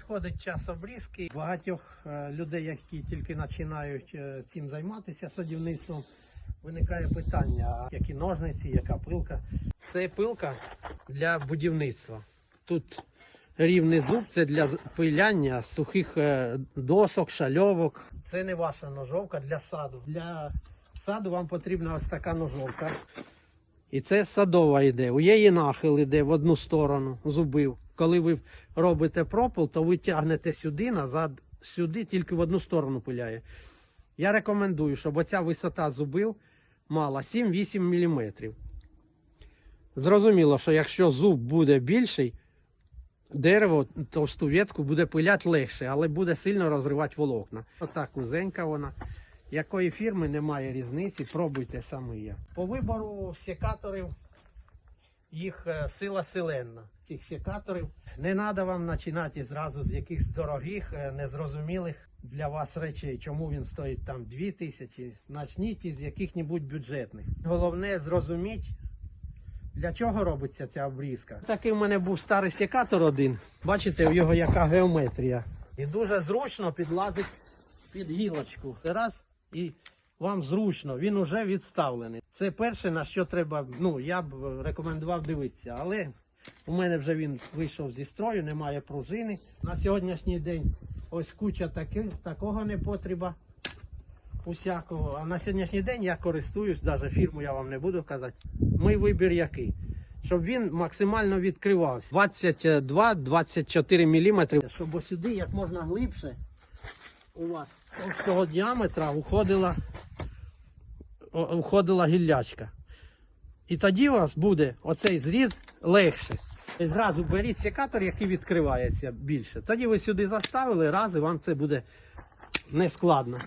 Підходить час обрізки. Багатьох е, людей, які тільки починають е, цим займатися садівництвом, виникає питання, які ножниці, яка пилка. Це пилка для будівництва. Тут рівний зуб це для пиляння сухих е, досок, шальовок. Це не ваша ножовка для саду. Для саду вам потрібна ось така ножовка. І це садова йде. У її нахил йде в одну сторону зубив. Коли ви робите пропил, то ви тягнете сюди, назад, сюди, тільки в одну сторону пиляє. Я рекомендую, щоб оця висота зубив мала 7-8 мм. Зрозуміло, що якщо зуб буде більший, дерево товсту ветку буде пиляти легше, але буде сильно розривати волокна. Отак узенька вона. Якої фірми немає різниці, пробуйте самі. По вибору секаторів їх е, сила селенна. Цих секаторів не треба вам починати зразу з якихось дорогих, е, незрозумілих для вас речей, чому він стоїть там 2 тисячі. Начніть із яких-небудь бюджетних. Головне зрозуміть, для чого робиться ця обрізка. Такий в мене був старий секатор один. Бачите, в його яка геометрія. І дуже зручно підлазить під гілочку. Раз і вам зручно, він уже відставлений. Це перше, на що треба, ну я б рекомендував дивитися, але у мене вже він вийшов зі строю, немає пружини. На сьогоднішній день ось куча таких, такого непотреба усякого. А на сьогоднішній день я користуюсь, навіть фірму я вам не буду казати. Мій вибір який? Щоб він максимально відкривався. 22-24 мм, щоб сюди як можна глибше у вас з цього діаметра уходила, уходила гіллячка. І тоді у вас буде оцей зріз легше. І зразу беріть секатор, який відкривається більше. Тоді ви сюди заставили, раз і вам це буде нескладно.